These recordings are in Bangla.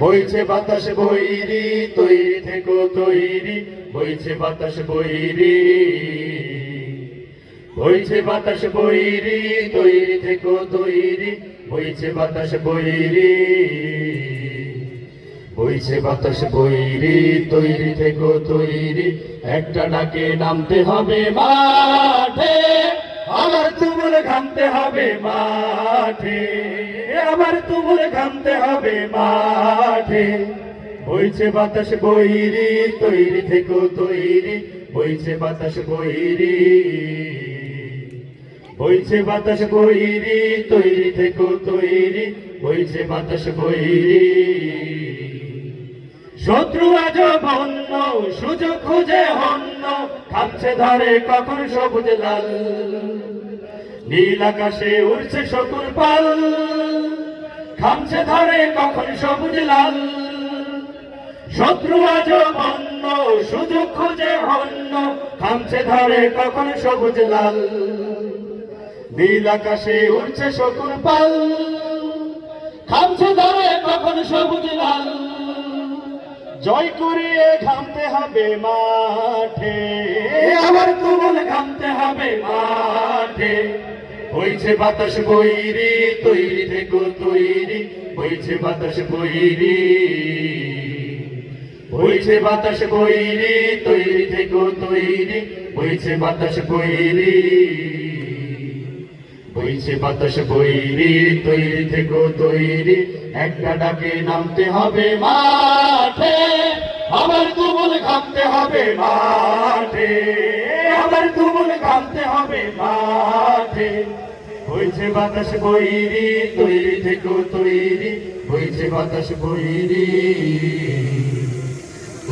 বইছে বাতাস বইরি তৈরি থেকো তৈরি। বইছে বাতাস বইরি বইছে বাতাস বইরি তৈরি থেকো তৈরি। বইছে বাতাস বইরি বইছে বাতাস বইরি তৈরি থেকো তৈরি। একটা ডাকে নামতে হবে মাঠে। ঘামতে হবে মাঠে। আমার তুমুল ঘামতে হবে মাঠে। বইছে বাতাস বইরি তৈরি থেকো তৈরি। বইছে বাতাস বইরি বইছে বাতাস বইরি তৈরি থেকো তৈরি। বইছে বাতাস বইরি শত্রু আজ বন্য সুযোগ খুঁজে হন্য। খাচ্ছে ধরে কখন সবুজ লাল। নীল আকাশে উড়ছে শকুর পাল। খামছে ধরে কখন সবুজ লাল। শত্রু আজ বন্য, সুযোগ খুঁজে হন্য, খামছে ধরে কখন সবুজ লাল। নীল আকাশে উড়ছে শকুর পাল। খামছে ধরে কখন সবুজ লাল। জয় করিয়ে ঘামতে হবে মাঠে। আবার তুমুল ঘামতে হবে মাঠে। বইছে বাতাস বইরি তৈরি থেকো তৈরি। বইছে বাতাস বইরি বইছে বাতাস বইরি তৈরি থেকো তৈরি। বইছে বাতাস বইরি বইছে বাতাস বইরি তৈরি থেকো তৈরি। একটা ডাকে নামতে হবে মাঠে, আবার তুমুল ঘামতে হবে মাঠে। বইছে বাতাস তৈরি থেকো তৈরি। বাতাস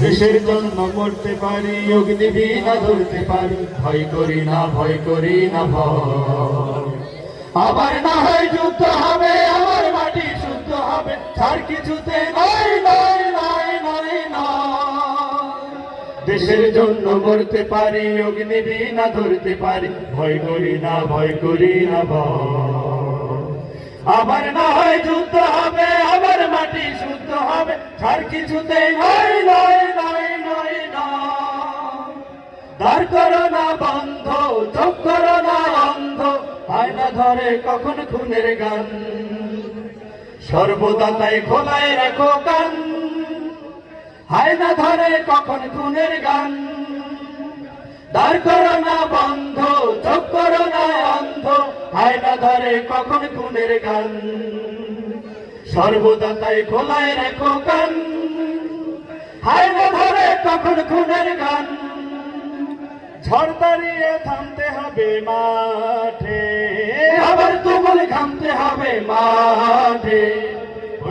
দেশের জন্য মরতে পারি, অগ্নিবীণা ধরতে পারি। ভয় করি না, ভয় করি না, ভয়। আবার না হয় যুদ্ধ হবে, আমার মাটি শুদ্ধ হবে। ছাড় কিছুতে নয় নয় নয় নয় নয়। দেশের জন্য মরতে পারি অগ্নিবীণা ধরতে পারি। ভয় করি না, ভয় করি না আবার না হয় যুদ্ধ হবে, আমার মাটি শুদ্ধ হবে। ছাড় কিছুতে নয় নয় নয় নয় দাঁড় করো না বন্ধ, চোখ করো না অন্ধ। আয়না ধরে কখন খুনের গান? সর্বদা তাই খোলায় রাখো কান। হায়না ধরে কখন খুনের গান? দাঁড় করো না বন্ধ চোখ করো না অন্ধ হায়না ধরে কখন খুনের গান? সর্বদা তাই খোলায় রাখো কান হায়না ধরে কখন খুনের গান? ঝড় দাঁড়িয়ে থামতে হবে মাঠে, আবার তুমুল ঘামতে হবে মাঠে।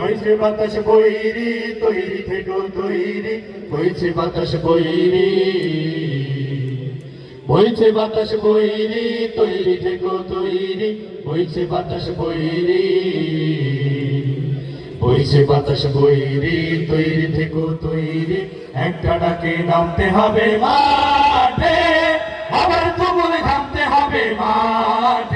বইছে বাতাস বইরি তৈরি থেকো তৈরি। বইছে বাতাস বইরি বইছে বাতাস বইরি তৈরি থেকো তৈরি। বইছে বাতাস বইরি বইছে বাতাস বইরি তৈরি থেকো তৈরি। একটা ডাকে নামতে হবে মাঠে, আবার তুমুল ঘামতে হবে মাঠে।